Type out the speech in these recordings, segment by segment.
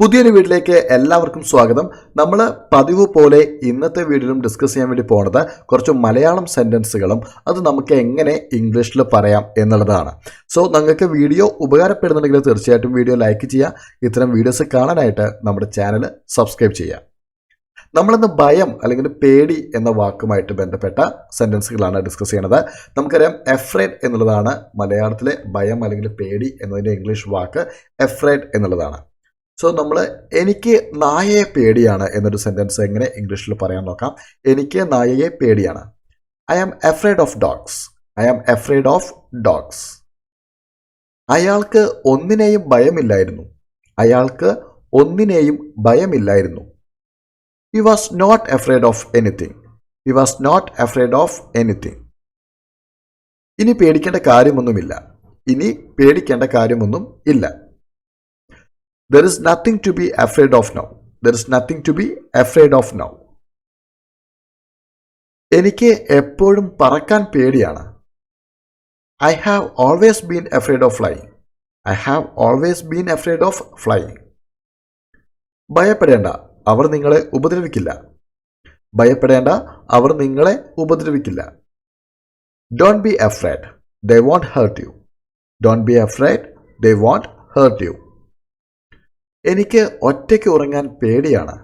പുതിയൊരു വീട്ടിലേക്ക് എല്ലാവർക്കും സ്വാഗതം. നമ്മൾ പതിവ് പോലെ ഇന്നത്തെ വീഡിയോയിലും ഡിസ്കസ് ചെയ്യാൻ വേണ്ടി പോണത് കുറച്ച് മലയാളം സെന്റൻസുകളും അത് നമുക്ക് എങ്ങനെ ഇംഗ്ലീഷിൽ പറയാം എന്നുള്ളതാണ്. സോ നിങ്ങൾക്ക് വീഡിയോ ഉപകാരപ്പെടുന്നുണ്ടെങ്കിൽ തീർച്ചയായിട്ടും വീഡിയോ ലൈക്ക് ചെയ്യുക. ഇത്തരം വീഡിയോസ് കാണാനായിട്ട് നമ്മുടെ ചാനൽ സബ്സ്ക്രൈബ് ചെയ്യുക. നമ്മളിന്ന് ഭയം അല്ലെങ്കിൽ പേടി എന്ന വാക്കുമായിട്ട് ബന്ധപ്പെട്ട സെന്റൻസുകളാണ് ഡിസ്കസ് ചെയ്യുന്നത് നമുക്കറിയാം എഫ്രൈഡ് എന്നുള്ളതാണ് മലയാളത്തിലെ ഭയം അല്ലെങ്കിൽ പേടി എന്നതിന്റെ ഇംഗ്ലീഷ് വാക്ക് എഫ്രൈഡ് എന്നുള്ളതാണ്. സോ നമ്മൾ എനിക്ക് നായയെ പേടിയാണ് എന്നൊരു സെന്റൻസ് എങ്ങനെ ഇംഗ്ലീഷിൽ പറയാൻ നോക്കാം. എനിക്ക് നായയെ പേടിയാണ്. I am afraid of dogs I am afraid of dogs അയാൾക്ക് ഒന്നിനെയും ഭയമില്ലായിരുന്നു. അയാൾക്ക് ഒന്നിനെയും ഭയമില്ലായിരുന്നു. He was not afraid of anything he was not afraid of anything ഇനി പേടിക്കേണ്ട കാര്യമൊന്നുമില്ല. ഇനി പേടിക്കേണ്ട കാര്യമൊന്നും ഇല്ല. There is nothing to be afraid of now. There is nothing to be afraid of now. എനിക്ക് എപ്പോഴും പറക്കാൻ പേടിയാണ്. I have always been afraid of flying I have always been afraid of flying ഭയപ്പെടേണ്ട. അവർ നിങ്ങളെ ഉപദ്രവിക്കില്ല. ഭയപ്പെടേണ്ട. അവർ നിങ്ങളെ ഉപദ്രവിക്കില്ല. Don't be afraid they won't hurt you don't be afraid they won't hurt you എനിക്ക് ഒറ്റയ്ക്ക് ഉറങ്ങാൻ പേടിയാണ്.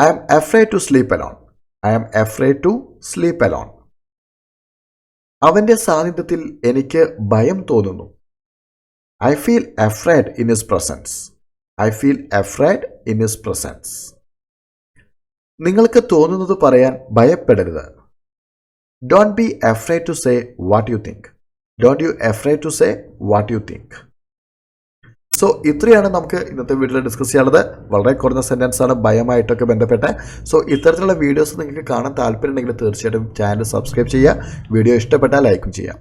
I am afraid to sleep alone I am afraid to sleep alone അവന്റെ സാന്നിധ്യത്തിൽ എനിക്ക് ഭയം തോന്നുന്നു. I feel afraid in his presence I feel afraid in his presence നിങ്ങൾക്ക് തോന്നുന്നത് പറയാൻ ഭയപ്പെടരുത്. Don't be afraid to say what you think don't you afraid to say what you think so ഇത്രയാണ് നമുക്ക് ഇന്നത്തെ വീഡിയോയിൽ ഡിസ്കസ് ചെയ്യാനുള്ളത്. വളരെ കുറഞ്ഞ സെന്റൻസ് ആണ് ഭയമായിട്ടൊക്കെ ബന്ധപ്പെട്ട്. സോ ഇത്തരത്തിലുള്ള വീഡിയോസ് നിങ്ങൾക്ക് കാണാൻ താല്പര്യമുണ്ടെങ്കിൽ തീർച്ചയായിട്ടും ചാനൽ സബ്സ്ക്രൈബ് ചെയ്യുക. വീഡിയോ ഇഷ്ടപ്പെട്ടാൽ ലൈക്കും ചെയ്യാം